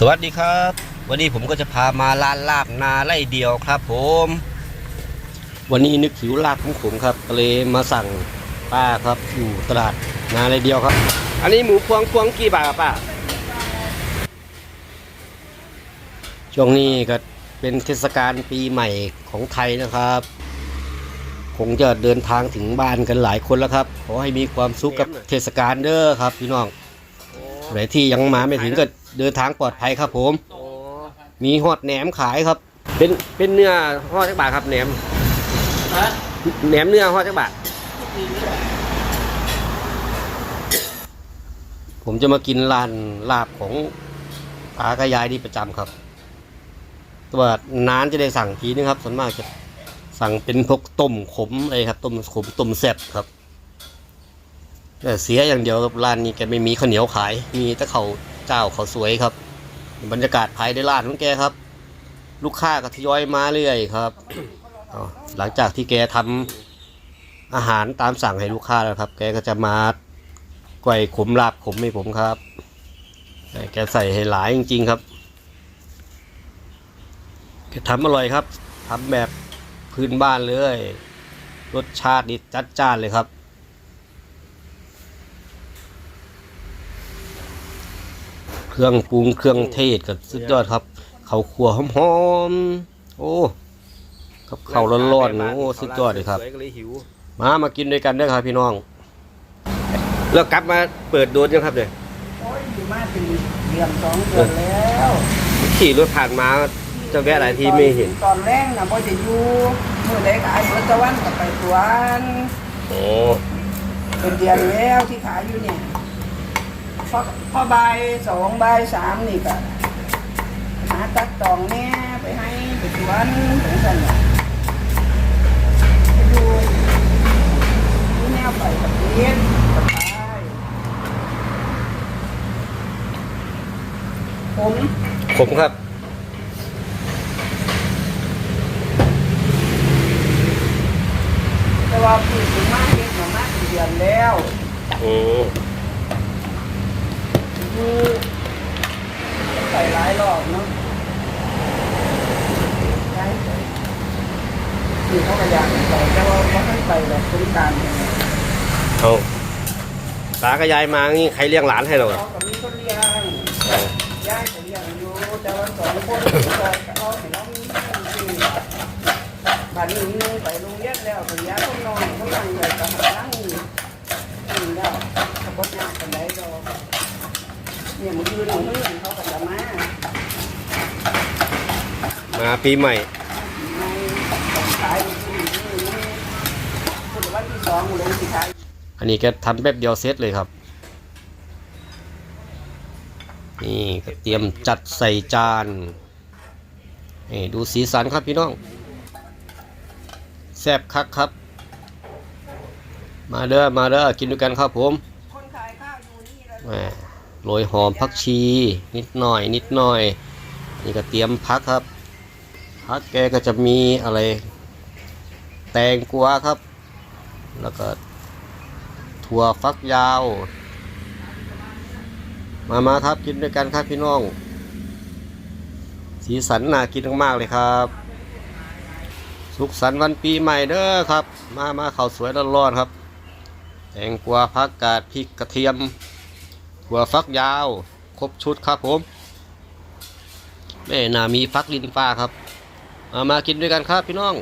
สวัสดีครับ วันนี้ผมก็จะพามาร้านลาบนาไล่เดียวครับ ผม วันนี้นึกหิวลาบขมๆครับก็เลยมาสั่งป้าครับอยู่ตลาดนาไล่เดียวครับ อันนี้หมูพวงพวงกี่บาทครับป้าช่วงนี้ก็เป็นเทศกาลปีใหม่ของไทยนะครับคงจะเดินทางถึงบ้านกันหลายคนแล้วครับขอให้มีความสุขกับเทศกาลเด้อครับ พี่น้องไหนที่ยังมาไม่ถึงก็ เดินทางปลอดภัยครับผมมีฮอดแหนมขายครับ เป็นเป็นเนื้อฮอดจักบาทครับแหนมแหนมเนื้อฮอดจักบาทผมจะมากินร้านลาบของตากระยายนี่ประจำครับแตัวนานจะได้สั่งทีนึงครับส่วนมากจะสั่งเป็นพวกต้มขมอะไรครับ ต้มขมต้มแซ่บครับ แต่เสียอย่างเดียวครับร้านนี้แกไม่มีข้าวเหนียวขาย มีแต่ข้าว เจ้าเขาสวยครับ บรรยากาศภายในร้านของแกครับ ลูกค้าก็ทยอยมาเรื่อยครับหลังจากที่แกทำอาหารตามสั่งให้ลูกค้าแล้วครับ แกก็จะมาไกวขมลาบขมให้ผมครับแต่แกใส่ให้หลายจริง ๆครับแกทำอร่อยครับทำแบบพื้นบ้านเลย รสชาตินี่จัดจ้านเลยครับ เครื่องปรุงเครื่องเทศกับสุดยอดครับเขาวขัวหอมๆโอ้กับข้าวร้อนๆโอ้สุดยอดเลยครับ มามากินด้วยกันเด้อครับ พี่น้อง แล้วกลับมาเปิดโดนยังครับเนี่ยโอ้ยอยู่มาเป็นเดือนสองเดือนแล้วขี่รถผ่านมาจะแวะหลายทีไม่เห็น ตอนแรกนะบ่จะอยู่เมื่อใดขายเมื่อตะวันกับไปสวนโอ้เป็นเดือนแล้วที่ขายอยู่เนี่ย พอพอบ่ายสองบ่ายสามนี่ก็หาตัดตองแน่ไปให้ไปสวนไปสั่นน่ะไปดูดูแนวไปกับเด็กกับไปผมผมครับแต่ว่าพูดถึงมาเฮ็ดมามาเป็นเดือนแล้ว โอ้ ดูใส่หลายรอบเนาะย้ายไป คือเขาก็อยากใส่แต่ว่าเขาไม่ไปแบบบริการเอาตากระยายมานี่ใครเลี้ยงหลานให้เราอะเขาก็มีคนเลี้ยงย้ายก็เลี้ยงอยู่แต่ว่าสองคนเขาให้เรามีจริงบัดนี้นึงไปโรงเรียนแล้วก็ย้ายคนนอนเขานั่งเลยก็หานั่งนี่นี่แล้วเขาก็ยากกันได้ดอกเนี่ยมันยืนของเพื่อนเขาก็จะมามาปีใหม่ ในขายที่นี่คุณ วันที่สองเลยสิขายอันนี้แกทำแป๊บเดียวเสร็จเลยครับ นี่ก็เตรียมจัดใส่จานนี่ดูสีสันครับพี่น้องแซ่บคักครับ มาเด้อมาเด้อกินด้วยกันครับผมคนขายข้าวอยู่นี่เลยแหมโรยหอมผักชี นิดหน่อย นิดหน่อย นี่ก็เตรียมพักครับพักแกก็จะมีอะไร แตงกวาครับ แล้วก็ถั่วฟักยาว มามาครับกินด้วยกันครับพี่น้อง สีสันน่ากินมากๆเลยครับ สุขสันต์วันปีใหม่เด้อครับ มามาข้าวสวยร้อนๆครับแตงกวาผักกาดพริกกระเทียมถั่วฟักยาว ครบชุดครับผมแม่นามีฟักลินฟ้าครับ มามากินด้วยกันครับพี่น้อง